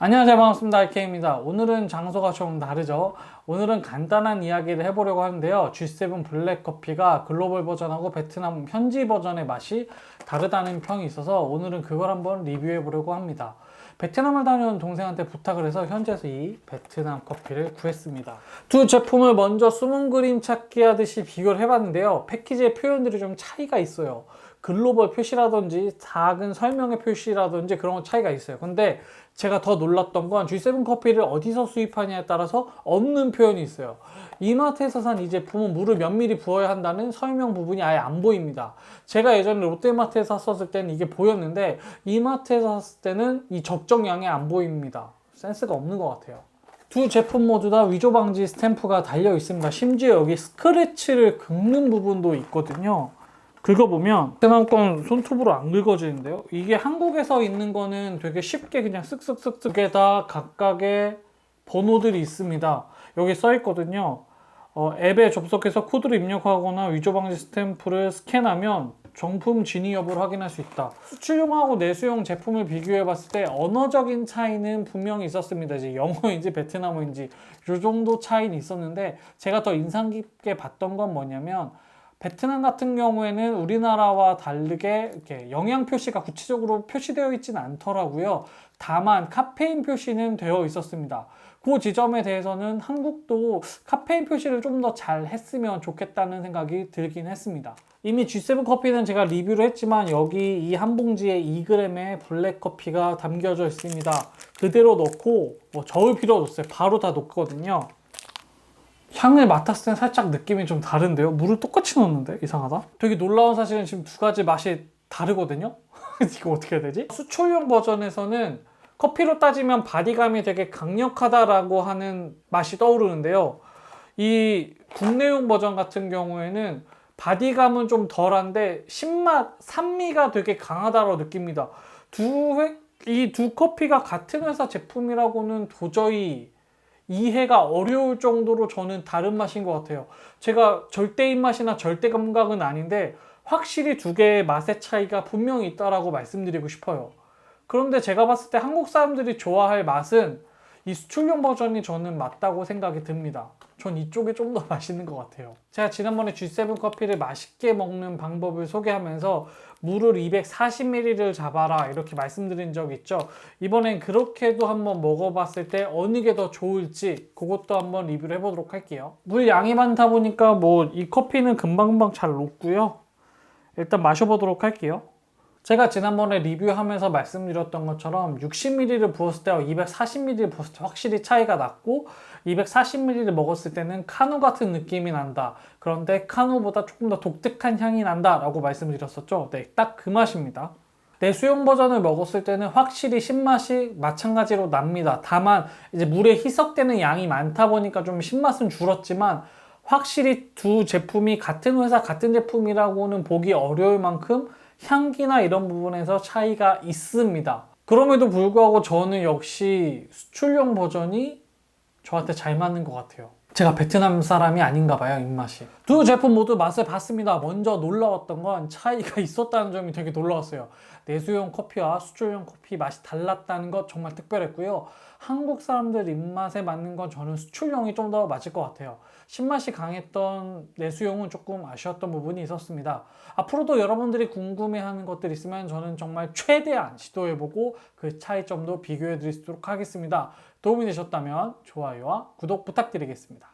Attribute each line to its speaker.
Speaker 1: 안녕하세요. 반갑습니다. IK입니다. 오늘은 장소가 좀 다르죠? 오늘은 간단한 이야기를 해보려고 하는데요. G7 블랙커피가 글로벌 버전하고 베트남 현지 버전의 맛이 다르다는 평이 있어서 오늘은 그걸 한번 리뷰해 보려고 합니다. 베트남을 다녀온 동생한테 부탁을 해서 현지에서 이 베트남 커피를 구했습니다. 두 제품을 먼저 숨은 그림 찾기 하듯이 비교를 해봤는데요. 패키지의 표현들이 좀 차이가 있어요. 글로벌 표시라든지 작은 설명의 표시라든지 그런 건 차이가 있어요. 근데 제가 더 놀랐던 건 G7 커피를 어디서 수입하냐에 따라서 없는 표현이 있어요. 이마트에서 산 이 제품은 물을 몇 미리 부어야 한다는 설명 부분이 아예 안 보입니다. 제가 예전에 롯데마트에서 샀었을 때는 이게 보였는데 이마트에서 샀을 때는 이 적정량이 안 보입니다. 센스가 없는 것 같아요. 두 제품 모두 다 위조 방지 스탬프가 달려 있습니다. 심지어 여기 스크래치를 긁는 부분도 있거든요. 긁어보면 베트남 건 손톱으로 안 긁어지는데요. 이게 한국에서 있는 거는 되게 쉽게 그냥 쓱쓱쓱쓱 두 개 다 각각의 번호들이 있습니다. 여기 써 있거든요. 어, 앱에 접속해서 코드를 입력하거나 위조 방지 스탬프를 스캔하면 정품 진위 여부를 확인할 수 있다. 수출용하고 내수용 제품을 비교해 봤을 때 언어적인 차이는 분명히 있었습니다. 이제 영어인지 베트남어인지 이 정도 차이는 있었는데 제가 더 인상 깊게 봤던 건 뭐냐면 베트남 같은 경우에는 우리나라와 다르게 이렇게 영양 표시가 구체적으로 표시되어 있지는 않더라고요. 다만 카페인 표시는 되어 있었습니다. 그 지점에 대해서는 한국도 카페인 표시를 좀 더 잘 했으면 좋겠다는 생각이 들긴 했습니다. 이미 G7 커피는 제가 리뷰를 했지만 여기 이 한 봉지에 2g의 블랙 커피가 담겨져 있습니다. 그대로 넣고 뭐 저을 필요 없어요. 바로 다 넣거든요. 향을 맡았을 땐 살짝 느낌이 좀 다른데요? 물을 똑같이 넣었는데 이상하다. 되게 놀라운 사실은 지금 두 가지 맛이 다르거든요. 이거 어떻게 해야 되지? 수출용 버전에서는 커피로 따지면 바디감이 되게 강력하다라고 하는 맛이 떠오르는데요. 이 국내용 버전 같은 경우에는 바디감은 좀 덜한데 신맛, 산미가 되게 강하다고 느낍니다. 두, 이두 커피가 같은 회사 제품이라고는 도저히 이해가 어려울 정도로 저는 다른 맛인 것 같아요. 제가 절대 입맛이나 절대 감각은 아닌데 확실히 두 개의 맛의 차이가 분명히 있다라고 말씀드리고 싶어요. 그런데 제가 봤을 때 한국 사람들이 좋아할 맛은 이 수출용 버전이 저는 맞다고 생각이 듭니다. 전 이쪽이 좀 더 맛있는 것 같아요. 제가 지난번에 G7 커피를 맛있게 먹는 방법을 소개하면서 물을 240ml를 잡아라 이렇게 말씀드린 적 있죠. 이번엔 그렇게도 한번 먹어봤을 때 어느 게 더 좋을지 그것도 한번 리뷰를 해보도록 할게요. 물 양이 많다 보니까 뭐 이 커피는 금방금방 잘 녹고요. 일단 마셔보도록 할게요. 제가 지난번에 리뷰하면서 말씀드렸던 것처럼 60ml를 부었을 때와 240ml를 부었을 때 확실히 차이가 났고 240ml를 먹었을 때는 카누 같은 느낌이 난다. 그런데 카누보다 조금 더 독특한 향이 난다 라고 말씀드렸었죠. 네, 딱 그 맛입니다. 내수용 버전을 먹었을 때는 확실히 신맛이 마찬가지로 납니다. 다만 이제 물에 희석되는 양이 많다 보니까 좀 신맛은 줄었지만 확실히 두 제품이 같은 회사 같은 제품이라고는 보기 어려울 만큼 향기나 이런 부분에서 차이가 있습니다. 그럼에도 불구하고 저는 역시 수출용 버전이 저한테 잘 맞는 것 같아요. 제가 베트남 사람이 아닌가 봐요, 입맛이. 두 제품 모두 맛을 봤습니다. 먼저 놀라웠던 건 차이가 있었다는 점이 되게 놀라웠어요. 내수용 커피와 수출용 커피 맛이 달랐다는 것 정말 특별했고요. 한국 사람들 입맛에 맞는 건 저는 수출용이 좀 더 맞을 것 같아요. 신맛이 강했던 내수용은 조금 아쉬웠던 부분이 있었습니다. 앞으로도 여러분들이 궁금해하는 것들 있으면 저는 정말 최대한 시도해보고 그 차이점도 비교해 드리도록 하겠습니다. 도움이 되셨다면 좋아요와 구독 부탁드리겠습니다.